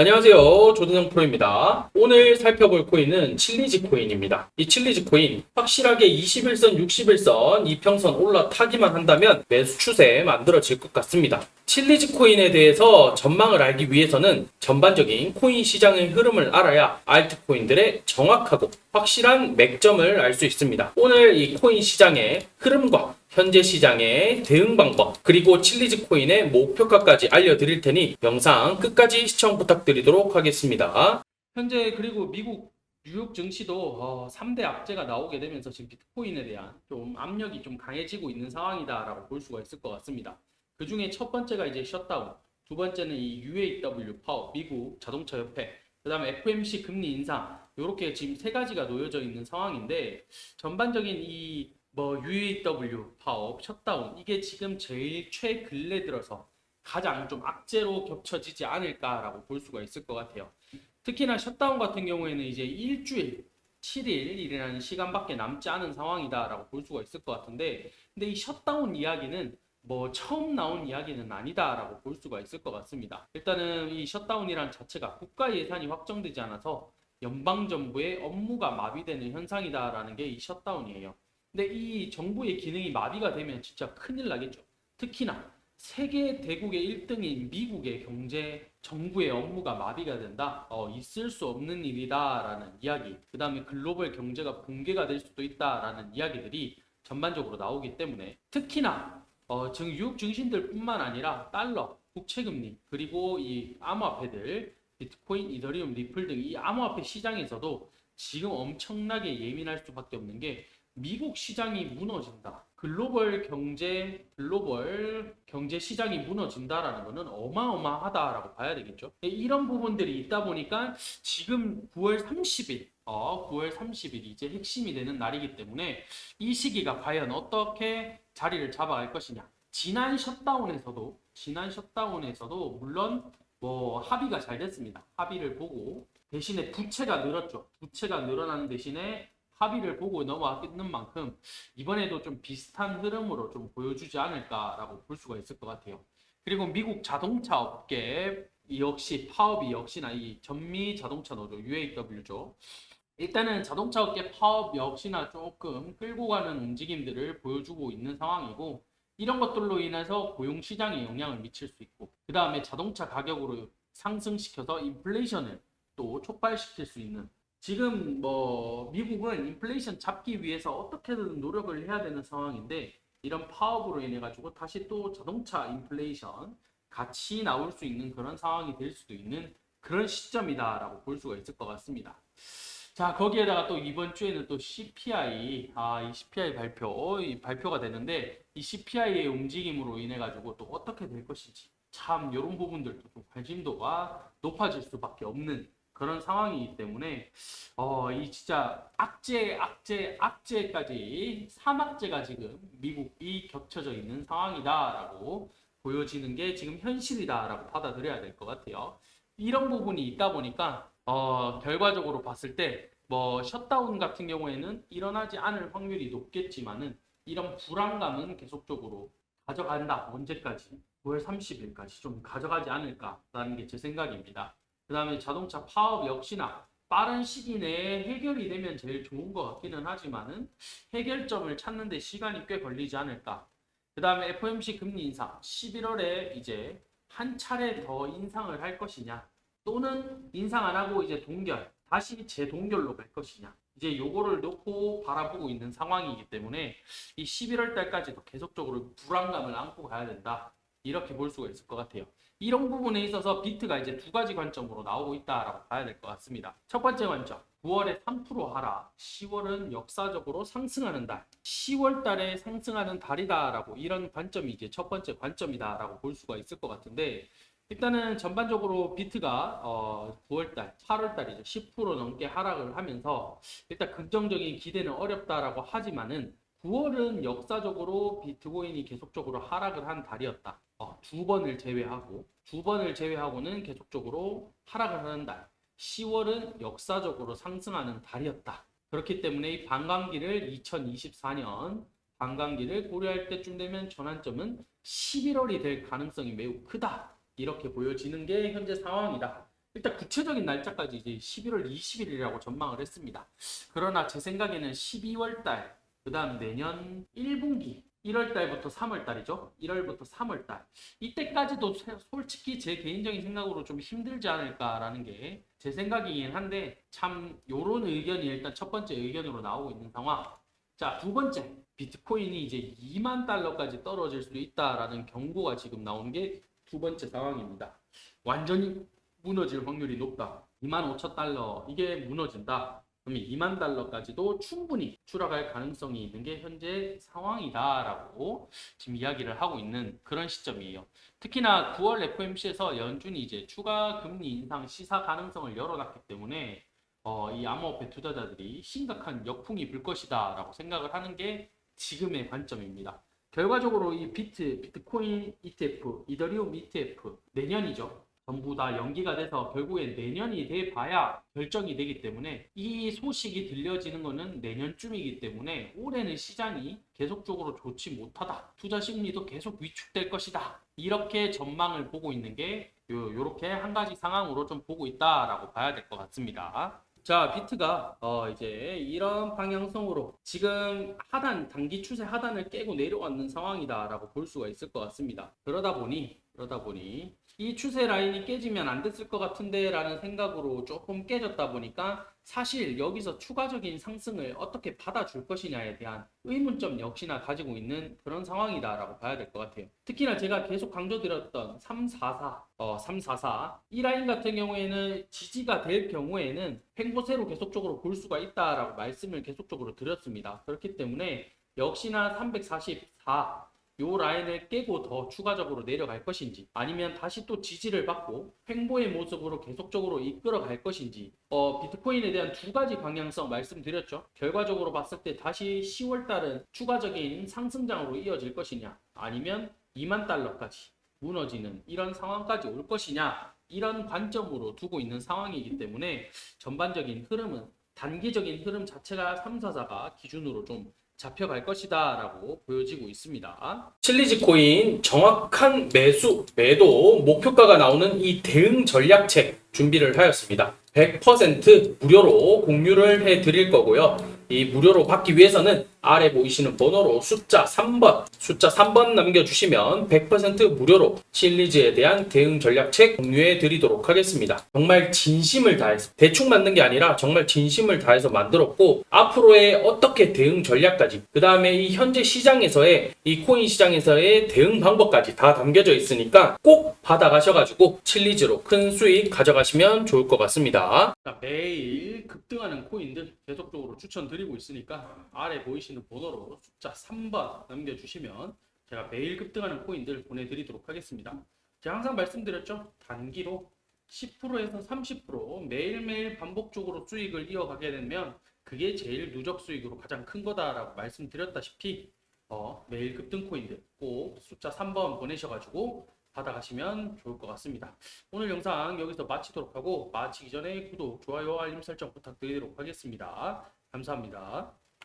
안녕하세요. 조준영 프로입니다. 오늘 살펴볼 코인은 칠리지 코인입니다. 이 칠리지 코인 확실하게 21선, 61선 이평선 올라타기만 한다면 매수 추세 만들어질 것 같습니다. 칠리지 코인에 대해서 전망을 알기 위해서는 전반적인 코인 시장의 흐름을 알아야 알트코인들의 정확하고 확실한 맥점을 알 수 있습니다. 오늘 이 코인 시장의 흐름과 현재 시장의 대응 방법 그리고 칠리지 코인의 목표가까지 알려드릴 테니 영상 끝까지 시청 부탁드리도록 하겠습니다. 현재 그리고 미국 뉴욕 증시도 어, 3대 악재가 나오게 되면서 지금 비트코인에 대한 좀 압력이 좀 강해지고 있는 상황이다라고 볼 수가 있을 것 같습니다. 그 중에 첫 번째가 이제 셧다운, 두 번째는 이 UAW 파업, 미국 자동차 협회, 그 다음에 FMC 금리 인상, 이렇게 지금 세 가지가 놓여져 있는 상황인데 전반적인 이 뭐 UAW 파업, 셧다운 이게 지금 제일 최근래 들어서 가장 좀 악재로 겹쳐지지 않을까라고 볼 수가 있을 것 같아요. 특히나 셧다운 같은 경우에는 이제 일주일, 7일이라는 시간밖에 남지 않은 상황이다라고 볼 수가 있을 것 같은데, 근데 이 셧다운 이야기는 뭐 처음 나온 이야기는 아니다라고 볼 수가 있을 것 같습니다. 일단은 이 셧다운이란 자체가 국가 예산이 확정되지 않아서 연방 정부의 업무가 마비되는 현상이다라는 게 이 셧다운이에요. 근데 이 정부의 기능이 마비가 되면 진짜 큰일 나겠죠. 특히나 세계 대국의 1등인 미국의 경제 정부의 업무가 마비가 된다. 어, 있을 수 없는 일이다라는 이야기. 그 다음에 글로벌 경제가 붕괴가 될 수도 있다라는 이야기들이 전반적으로 나오기 때문에 특히나 어, 즉 유혹 증신들뿐만 아니라 달러, 국채금리 그리고 이 암호화폐들 비트코인, 이더리움, 리플 등 이 암호화폐 시장에서도 지금 엄청나게 예민할 수밖에 없는 게 미국 시장이 무너진다. 글로벌 경제, 글로벌 경제 시장이 무너진다라는 것은 어마어마하다라고 봐야 되겠죠. 이런 부분들이 있다 보니까 지금 9월 30일, 어, 9월 30일이 이제 핵심이 되는 날이기 때문에 이 시기가 과연 어떻게 자리를 잡아갈 것이냐. 지난 셧다운에서도, 지난 셧다운에서도 물론 뭐 합의가 잘 됐습니다. 합의를 보고 대신에 부채가 늘었죠. 부채가 늘어나는 대신에 합의를 보고 넘어왔는 만큼 이번에도 좀 비슷한 흐름으로 좀 보여주지 않을까라고 볼 수가 있을 것 같아요. 그리고 미국 자동차 업계 역시 파업이 역시나 이 전미 자동차 노조 UAW죠. 일단은 자동차 업계 파업 역시나 조금 끌고 가는 움직임들을 보여주고 있는 상황이고 이런 것들로 인해서 고용 시장에 영향을 미칠 수 있고 그 다음에 자동차 가격으로 상승시켜서 인플레이션을 또 촉발시킬 수 있는 지금 뭐 미국은 인플레이션 잡기 위해서 어떻게든 노력을 해야 되는 상황인데 이런 파업으로 인해 가지고 다시 또 자동차 인플레이션 같이 나올 수 있는 그런 상황이 될 수도 있는 그런 시점이다라고 볼 수가 있을 것 같습니다. 자 거기에다가 또 이번 주에는 또 CPI 아이 CPI 발표 이 발표가 되는데 이 CPI의 움직임으로 인해 가지고 또 어떻게 될 것인지 참 이런 부분들도 좀 관심도가 높아질 수밖에 없는 그런 상황이기 때문에 어, 이 진짜 악재, 악재, 악재까지 3악재가 지금 미국이 겹쳐져 있는 상황이다라고 보여지는 게 지금 현실이다라고 받아들여야 될 것 같아요. 이런 부분이 있다 보니까 어, 결과적으로 봤을 때 뭐 셧다운 같은 경우에는 일어나지 않을 확률이 높겠지만은 이런 불안감은 계속적으로 가져간다. 언제까지? 9월 30일까지 좀 가져가지 않을까라는 게 제 생각입니다. 그 다음에 자동차 파업 역시나 빠른 시기 내에 해결이 되면 제일 좋은 것 같기는 하지만은 해결점을 찾는 데 시간이 꽤 걸리지 않을까. 그 다음에 FOMC 금리 인상 11월에 이제 한 차례 더 인상을 할 것이냐 또는 인상 안 하고 이제 동결 다시 재동결로 갈 것이냐 이제 요거를 놓고 바라보고 있는 상황이기 때문에 이 11월 달까지도 계속적으로 불안감을 안고 가야 된다 이렇게 볼 수가 있을 것 같아요. 이런 부분에 있어서 비트가 이제 두 가지 관점으로 나오고 있다라고 봐야 될 것 같습니다. 첫 번째 관점. 9월에 3% 하락, 10월은 역사적으로 상승하는 달, 10월 달에 상승하는 달이다라고 이런 관점이 이제 첫 번째 관점이다라고 볼 수가 있을 것 같은데 일단은 전반적으로 비트가 어 9월달, 8월달이죠 10% 넘게 하락을 하면서 일단 긍정적인 기대는 어렵다라고 하지만은 9월은 역사적으로 비트코인이 계속적으로 하락을 한 달이었다. 어, 두 번을 제외하고 두 번을 제외하고는 계속적으로 하락을 하는 달. 10월은 역사적으로 상승하는 달이었다. 그렇기 때문에 이 반감기를 2024년 반감기를 고려할 때쯤 되면 전환점은 11월이 될 가능성이 매우 크다. 이렇게 보여지는 게 현재 상황이다. 일단 구체적인 날짜까지 이제 11월 20일이라고 전망을 했습니다. 그러나 제 생각에는 12월 달, 그 다음 내년 1분기, 1월 달부터 3월 달이죠. 1월부터 3월 달. 이때까지도 세- 솔직히 제 개인적인 생각으로 좀 힘들지 않을까라는 게 제 생각이긴 한데 참 요런 의견이 일단 첫 번째 의견으로 나오고 있는 상황. 자, 두 번째. 비트코인이 이제 2만 달러까지 떨어질 수도 있다라는 경고가 지금 나온 게 두 번째 상황입니다. 완전히 무너질 확률이 높다. 2만 5천 달러 이게 무너진다. 그러면 2만 달러까지도 충분히 추락할 가능성이 있는 게 현재 상황이다라고 지금 이야기를 하고 있는 그런 시점이에요. 특히나 9월 FOMC에서 연준이 이제 추가 금리 인상 시사 가능성을 열어놨기 때문에 어, 이 암호화폐 투자자들이 심각한 역풍이 불 것이다라고 생각을 하는 게 지금의 관점입니다. 결과적으로 이 비트, 비트코인 ETF, 이더리움 ETF 내년이죠. 전부 다 연기가 돼서 결국엔 내년이 돼 봐야 결정이 되기 때문에 이 소식이 들려지는 것은 내년쯤이기 때문에 올해는 시장이 계속적으로 좋지 못하다. 투자 심리도 계속 위축될 것이다. 이렇게 전망을 보고 있는 게 요, 요렇게 한 가지 상황으로 좀 보고 있다라고 봐야 될 것 같습니다. 자, 비트가 어 이제 이런 방향성으로 지금 하단 단기 추세 하단을 깨고 내려왔는 상황이다라고 볼 수가 있을 것 같습니다. 그러다 보니 그러다 보니 이 추세 라인이 깨지면 안 됐을 것 같은데 라는 생각으로 조금 깨졌다 보니까 사실 여기서 추가적인 상승을 어떻게 받아줄 것이냐에 대한 의문점 역시나 가지고 있는 그런 상황이다라고 봐야 될 것 같아요. 특히나 제가 계속 강조드렸던 344, 어, 344 이 라인 같은 경우에는 지지가 될 경우에는 횡보세로 계속적으로 볼 수가 있다라고 말씀을 계속적으로 드렸습니다. 그렇기 때문에 역시나 344 요 라인을 깨고 더 추가적으로 내려갈 것인지 아니면 다시 또 지지를 받고 횡보의 모습으로 계속적으로 이끌어 갈 것인지 어, 비트코인에 대한 두 가지 방향성 말씀드렸죠. 결과적으로 봤을 때 다시 10월 달은 추가적인 상승장으로 이어질 것이냐 아니면 2만 달러까지 무너지는 이런 상황까지 올 것이냐 이런 관점으로 두고 있는 상황이기 때문에 전반적인 흐름은 단기적인 흐름 자체가 344가 기준으로 좀 잡혀갈 것이다 라고 보여지고 있습니다. 칠리지 코인 정확한 매수, 매도 목표가가 나오는 이 대응 전략책 준비를 하였습니다. 100% 무료로 공유를 해 드릴 거고요. 이 무료로 받기 위해서는 아래 보이시는 번호로 숫자 3번, 숫자 3번 남겨주시면 100% 무료로 칠리즈에 대한 대응 전략책 공유해 드리도록 하겠습니다. 정말 진심을 다해서, 대충 만든 게 아니라 정말 진심을 다해서 만들었고, 앞으로의 어떻게 대응 전략까지, 그 다음에 이 현재 시장에서의, 이 코인 시장에서의 대응 방법까지 다 담겨져 있으니까 꼭 받아가셔가지고 칠리즈로 큰 수익 가져가시면 좋을 것 같습니다. 매일 급등하는 코인들 계속적으로 추천드리고 있으니까 아래 보이시는 번호로 숫자 3번 남겨주시면 제가 매일 급등하는 코인들 보내드리도록 하겠습니다. 제가 항상 말씀드렸죠. 단기로 10%에서 30% 매일매일 반복적으로 수익을 이어가게 되면 그게 제일 누적 수익으로 가장 큰 거다라고 말씀드렸다시피 어, 매일 급등 코인들 꼭 숫자 3번 보내셔가지고 받아가시면 좋을 것 같습니다. 오늘 영상 여기서 마치도록 하고 마치기 전에 구독, 좋아요, 알림 설정 부탁드리도록 하겠습니다. 감사합니다.